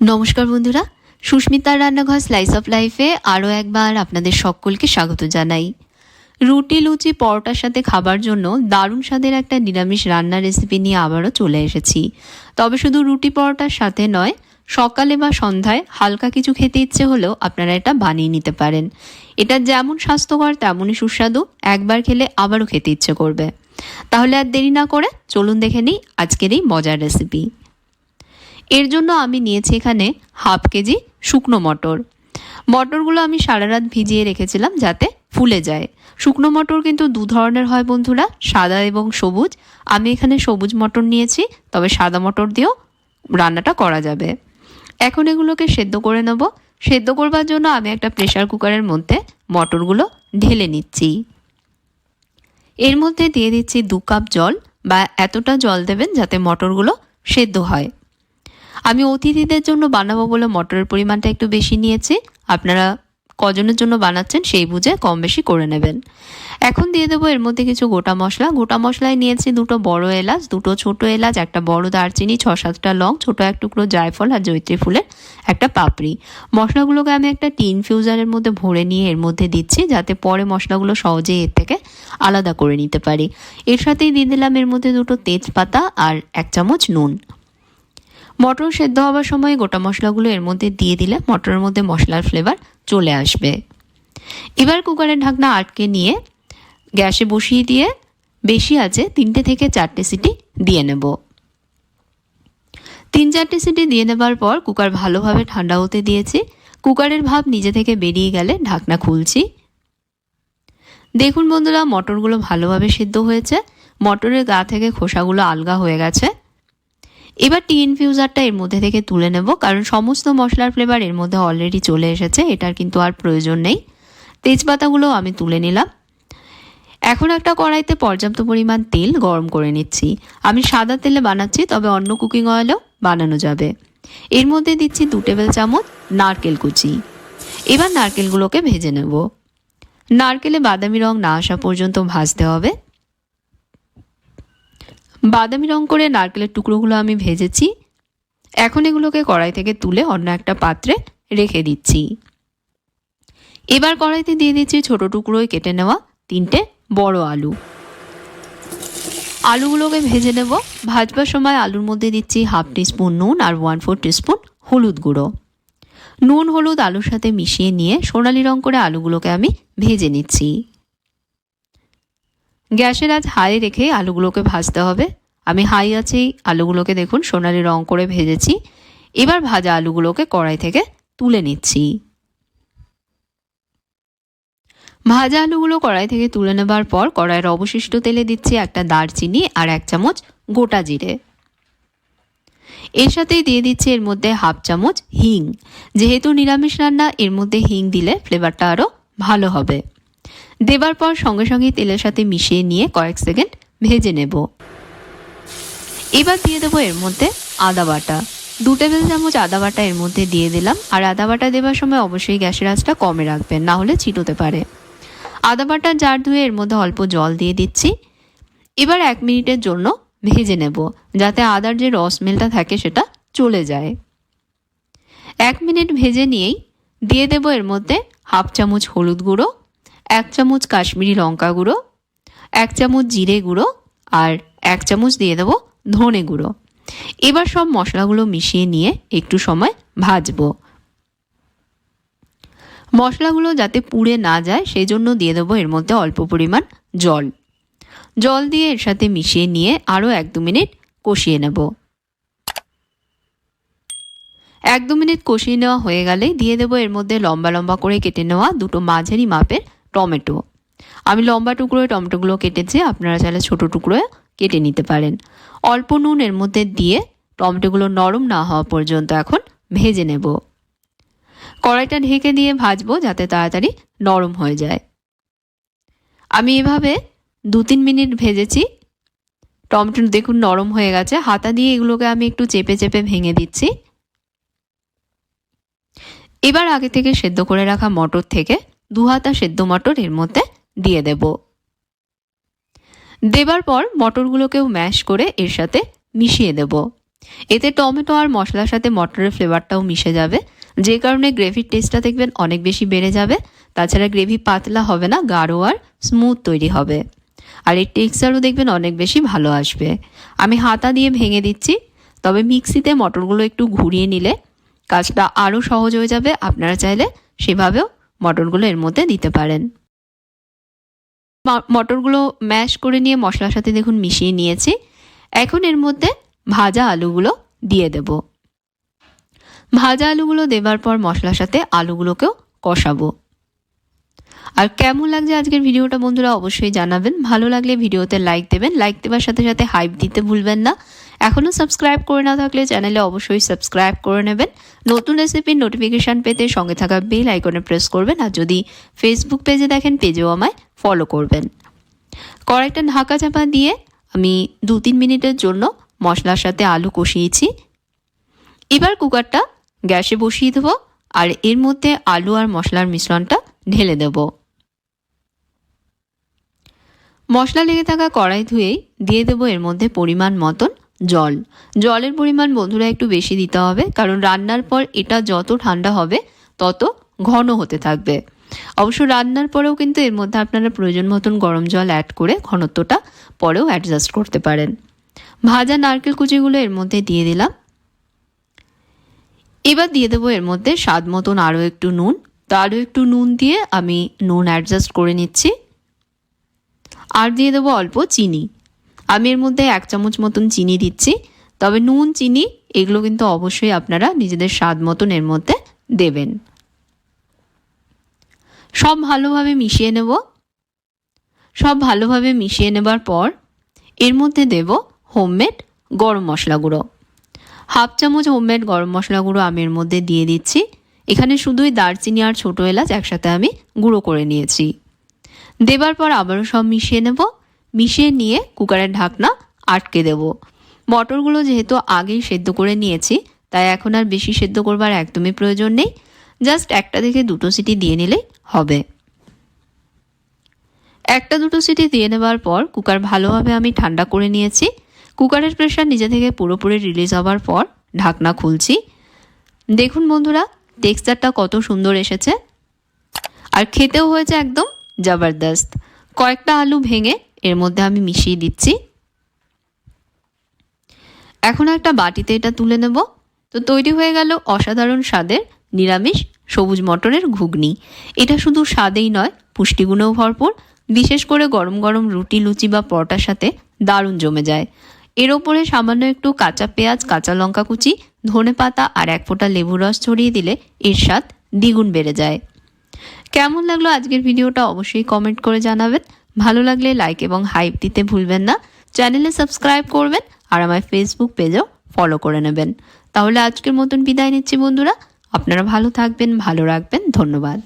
নমস্কার বন্ধুরা, সুস্মিতার রান্নাঘর স্লাইস অফ লাইফে আরও একবার আপনাদের সকলকে স্বাগত জানাই। রুটি, লুচি, পরোটার সাথে খাবার জন্য দারুণ স্বাদের একটা নিরামিষ রান্নার রেসিপি নিয়ে আবারও চলে এসেছি। তবে শুধু রুটি, পরোটার সাথে নয়, সকালে বা সন্ধ্যায় হালকা কিছু খেতে ইচ্ছে হলেও আপনারা এটা বানিয়ে নিতে পারেন। এটা যেমন স্বাস্থ্যকর, তেমনই সুস্বাদু, একবার খেলে আবারও খেতে ইচ্ছে করবে। তাহলে আর দেরি না করে চলুন দেখে নিই আজকের এই মজার রেসিপি এর জন্য আমি নিয়েছি এখানে হাফ কেজি শুকনো মটর। মটরগুলো আমি সারা রাত ভিজিয়ে রেখেছিলাম যাতে ফুলে যায়। শুকনো মটর কিন্তু দু ধরনের হয় বন্ধুরা, সাদা এবং সবুজ। আমি এখানে সবুজ মটর নিয়েছি, তবে সাদা মটর দিয়েও রান্নাটা করা যাবে। এখন এগুলোকে সেদ্ধ করে নেব। সেদ্ধ করবার জন্য আমি একটা প্রেশার কুকারের মধ্যে মটরগুলো ঢেলে নিচ্ছি। এর মধ্যে দিয়ে দিচ্ছি দু কাপ জল বা এতটা জল দেবেন যাতে মটরগুলো সেদ্ধ হয়। আমি অতিথিদের জন্য বানাবো বলে মটরের পরিমাণটা একটু বেশি নিয়েছি। আপনারা কজনের জন্য বানাচ্ছেন সেই বুঝে কম বেশি করে নেবেন। এখন দিয়ে দেবো এর মধ্যে কিছু গোটা মশলা। গোটা মশলায় নিয়েছি দুটো বড় এলাচ, দুটো ছোট এলাচ, একটা বড় দারচিনি, ছ সাতটা লং, ছোট এক টুকরো জায়ফল আর জৈত্রী ফুলের একটা পাপড়ি। মশলাগুলোকে আমি একটা টিন ফিউজারের মধ্যে ভরে নিয়ে এর মধ্যে দিচ্ছি যাতে পরে মশলাগুলো সহজে এর থেকে আলাদা করে নিতে পারি। এর সাথেই দিয়ে দিলাম এর মধ্যে দুটো তেজপাতা আর এক চামচ নুন। মটর সেদ্ধ হওয়ার সময় গোটা মশলাগুলো এর মধ্যে দিয়ে দিলে মটরের মধ্যে মশলার ফ্লেভার চলে আসবে। এবার কুকারের ঢাকনা আটকে নিয়ে গ্যাসে বসিয়ে দিয়ে বেশি আছে তিনটে থেকে চারটে সিটি দিয়ে নেব। তিন চারটে সিটি দিয়ে নেবার পর কুকার ভালোভাবে ঠান্ডা হতে দিয়েছি। কুকারের ভাব নিজে থেকে বেরিয়ে গেলে ঢাকনা খুলছি। দেখুন বন্ধুরা, মটরগুলো ভালোভাবে সিদ্ধ হয়েছে। মটরের গা থেকে খোসাগুলো আলগা হয়ে গেছে। এবার টি ইনফিউজারটা এর মধ্যে থেকে তুলে নেব, কারণ সমস্ত মশলার ফ্লেভার এর মধ্যে অলরেডি চলে এসেছে, এটার কিন্তু আর প্রয়োজন নেই। তেজপাতাগুলো আমি তুলে নিলাম। এখন একটা কড়াইতে পর্যাপ্ত পরিমাণ তেল গরম করে নিচ্ছি। আমি সাদা তেলে বানাচ্ছি, তবে অন্য কুকিং অয়েলেও বানানো যাবে। এর মধ্যে দিচ্ছি দু টেবিল চামচ নারকেল কুচি। এবার নারকেলগুলোকে ভেজে নেব। নারকেলে বাদামি রং না আসা পর্যন্ত ভাজতে হবে। বাদামি রং করে নারকেলের টুকরোগুলো আমি ভেজেছি। এখন এগুলোকে কড়াই থেকে তুলে অন্য একটা পাত্রে রেখে দিচ্ছি। এবার কড়াইতে দিয়ে দিচ্ছি ছোট টুকরোয় কেটে নেওয়া তিনটে বড় আলু। আলুগুলোকে ভেজে নেব। ভাজবার সময় আলুর মধ্যে দিচ্ছি হাফ টিস্পুন নুন আর ওয়ান ফোর টিস্পুন হলুদ গুঁড়ো। নুন, হলুদ, আলুর সাথে মিশিয়ে নিয়ে সোনালি রং করে আলুগুলোকে আমি ভেজে নিচ্ছি। গ্যাসের আজ হাই রেখে আলুগুলোকে ভাজতে হবে। আমি হাই আছেই, আলুগুলোকে দেখুন সোনালি রং করে ভেজেছি। এবার ভাজা আলুগুলোকে কড়াই থেকে তুলে নিচ্ছি। ভাজা আলুগুলো কড়াই থেকে তুলে নেবার পর কড়াইয়ের অবশিষ্ট তেলে দিচ্ছি একটা দারচিনি আর এক চামচ গোটা জিরে। এর সাথেই দিয়ে দিচ্ছি এর মধ্যে হাফ চামচ হিং। যেহেতু নিরামিষ রান্না, এর মধ্যে হিং দিলে ফ্লেভারটা আরও ভালো হবে। দেবার পর সঙ্গে সঙ্গে তেলের সাথে মিশিয়ে নিয়ে কয়েক সেকেন্ড ভেজে নেব। এবার দিয়ে দেবো এর মধ্যে আদা বাটা। দু টেবিল চামচ আদা বাটা এর মধ্যে দিয়ে দিলাম। আর আদা বাটা দেওয়ার সময় অবশ্যই গ্যাসের আঁচটা কমে রাখবেন, না হলে ছিটোতে পারে। আদা বাটা জার ধুয়ে এর মধ্যে অল্প জল দিয়ে দিচ্ছি। এবার এক মিনিটের জন্য ভেজে নেব, যাতে আদার যে রসমেলটা থাকে সেটা চলে যায়। এক মিনিট ভেজে নিয়েই দিয়ে দেব এর মধ্যে হাফ চামচ হলুদ গুঁড়ো এক চামচ কাশ্মীরি লঙ্কা গুঁড়ো, এক চামচ জিরে গুঁড়ো আর এক চামচ দিয়ে দেবো ধনে গুঁড়ো। এবার সব মশলাগুলো মিশিয়ে নিয়ে একটু সময় ভাজবো। মশলাগুলো যাতে পুড়ে না যায়, সেই জন্য দিয়ে দেবো এর মধ্যে অল্প পরিমাণ জল। জল দিয়ে এর সাথে মিশিয়ে নিয়ে আরও এক দু মিনিট কষিয়ে নেব। এক দু মিনিট কষিয়ে নেওয়া হয়ে গেলে দিয়ে দেবো এর মধ্যে লম্বা লম্বা করে কেটে নেওয়া দুটো মাঝারি মাপের টমেটো। আমি লম্বা টুকরোয় টমেটোগুলো কেটেছি, আপনারা চাইলে ছোটো টুকরোয় কেটে নিতে পারেন। অল্প নুন এর মধ্যে দিয়ে টমেটোগুলো নরম না হওয়া পর্যন্ত এখন ভেজে নেব। কড়াইটা ঢেকে দিয়ে ভাজবো যাতে তাড়াতাড়ি নরম হয়ে যায়। আমি এভাবে দু তিন মিনিট ভেজেছি। টমেটো দেখুন নরম হয়ে গেছে, হাতা দিয়ে এগুলোকে আমি একটু চেপে চেপে ভেঙে দিচ্ছি। এবার আগে থেকে সেদ্ধ করে রাখা মটর থেকে দু হাতা সেদ্ধ মটর এর মধ্যে দিয়ে দেব। দেবার পর মটরগুলোকেও ম্যাশ করে এর সাথে মিশিয়ে দেব। এতে টমেটো আর মশলার সাথে মটরের ফ্লেভারটাও মিশে যাবে। যে কারণে গ্রেভির টেস্টটা দেখবেন অনেক বেশি বেড়ে যাবে। তাছাড়া গ্রেভি পাতলা হবে না, গাঢ় আর স্মুথ তৈরি হবে। আর এর টেক্সচারও দেখবেন অনেক বেশি ভালো আসবে। আমি হাতা দিয়ে ভেঙে দিচ্ছি, তবে মিক্সিতে মটরগুলো একটু ঘুরিয়ে নিলে কাজটা আরও সহজ হয়ে যাবে। আপনারা চাইলে সেভাবেও মটরগুলো এর মধ্যে দিতে পারেন। মটরগুলো ম্যাশ করে নিয়ে মশলার সাথে দেখুন মিশিয়ে নিয়েছি। এখন এর মধ্যে ভাজা আলুগুলো দিয়ে দেব। ভাজা আলুগুলো দেবার পর মশলার সাথে আলুগুলোকেও কষাবো। আর কেমন লাগছে আজকের ভিডিওটা বন্ধুরা অবশ্যই জানাবেন। ভালো লাগলে ভিডিওতে লাইক দেবেন। লাইক দেওয়ার সাথে সাথে হাইপ দিতে ভুলবেন না। এখনও সাবস্ক্রাইব করে না থাকলে চ্যানেলে অবশ্যই সাবস্ক্রাইব করে নেবেন। নতুন রেসিপির নোটিফিকেশান পেতে সঙ্গে থাকা বেল আইকনে প্রেস করবেন আর যদি ফেসবুক পেজে দেখেন পেজেও আমায় ফলো করবেন। কড়াইটা ঢাকা চাপা দিয়ে আমি দু তিন মিনিটের জন্য মশলার সাথে আলু কষিয়েছি। এবার কুকারটা গ্যাসে বসিয়ে দেবো আর এর মধ্যে আলু আর মশলার মিশ্রণটা ঢেলে দেব। মশলা লেগে থাকা কড়াই ধুয়েই দিয়ে দেবো এর মধ্যে পরিমাণ মতন জল। জলের পরিমাণ বন্ধুরা একটু বেশি দিতে হবে, কারণ রান্নার পর এটা যত ঠান্ডা হবে, তত ঘন হতে থাকবে। অবশ্য রান্নার পরেও কিন্তু এর মধ্যে আপনারা প্রয়োজন মতন গরম জল অ্যাড করে ঘনত্বটা পরেও অ্যাডজাস্ট করতে পারেন। ভাজা নারকেল কুচিগুলো এর মধ্যে দিয়ে দিলাম। এবার দিয়ে দেবো এর মধ্যে স্বাদ মতন আরও একটু নুন। তো আরও একটু নুন দিয়ে আমি নুন অ্যাডজাস্ট করে নিচ্ছি। আর দিয়ে দেবো অল্প চিনি। আমি এর মধ্যে এক চামচ মতন চিনি দিচ্ছি, তবে নুন, চিনি, এগুলো কিন্তু অবশ্যই আপনারা নিজেদের স্বাদ মতন এর মধ্যে দেবেন। সব ভালোভাবে মিশিয়ে নেব। সব ভালোভাবে মিশিয়ে নেবার পর এর মধ্যে দেব হোমমেড গরম মশলা গুঁড়ো। হাফ চামচ হোমমেড গরম মশলা গুঁড়ো আমি এর মধ্যে দিয়ে দিচ্ছি। এখানে শুধুই দারচিনি আর ছোটো এলাচ একসাথে আমি গুঁড়ো করে নিয়েছি। দেবার পর আবারও সব মিশিয়ে নেব। মিশিয়ে নিয়ে কুকারের ঢাকনা আটকে দেব। মটরগুলো যেহেতু আগেই সেদ্ধ করে নিয়েছি, তাই এখন আর বেশি সেদ্ধ করবার একদমই প্রয়োজন নেই। জাস্ট একটা থেকে দুটো সিটি দিয়ে নিলেই হবে। একটা দুটো সিটি দিয়ে নেবার পর কুকার ভালোভাবে আমি ঠান্ডা করে নিয়েছি। কুকারের প্রেশার নিজে থেকে পুরোপুরি রিলিজ হওয়ার পর ঢাকনা খুলছি। দেখুন বন্ধুরা, টেক্সচারটা কত সুন্দর এসেছে। আর খেতেও হয়েছে একদম জবরদস্ত। কয়েকটা আলু ভেঙে এর মধ্যে আমি মিশিয়ে দিচ্ছি। এখন একটা বাটিতে এটা তুলে নেব। তো তৈরি হয়ে গেল অসাধারণ স্বাদের নিরামিষ সবুজ মটরের ঘুগনি। এটা শুধু স্বাদেই নয়, পুষ্টিগুণেও ভরপুর। বিশেষ করে গরম গরম রুটি, লুচি বা পরোটার সাথে দারুণ জমে যায়। এর ওপরে সামান্য একটু কাঁচা পেঁয়াজ, কাঁচা লঙ্কা কুচি ধনে পাতা আর এক ফোঁটা লেবুর রস ছড়িয়ে দিলে এর স্বাদ দ্বিগুণ বেড়ে যায়। কেমন লাগল আজকের ভিডিওটা অবশ্যই কমেন্ট করে জানাবেন। ভালো লাগলে লাইক এবং হাইপ দিতে ভুলবেন না। চ্যানেলে সাবস্ক্রাইব করবেন আর আমার ফেসবুক পেজও ফলো করে নেবেন। তাহলে আজকের মতন বিদায় নিচ্ছি বন্ধুরা। আপনারা ভালো থাকবেন, ভালো রাখবেন। ধন্যবাদ।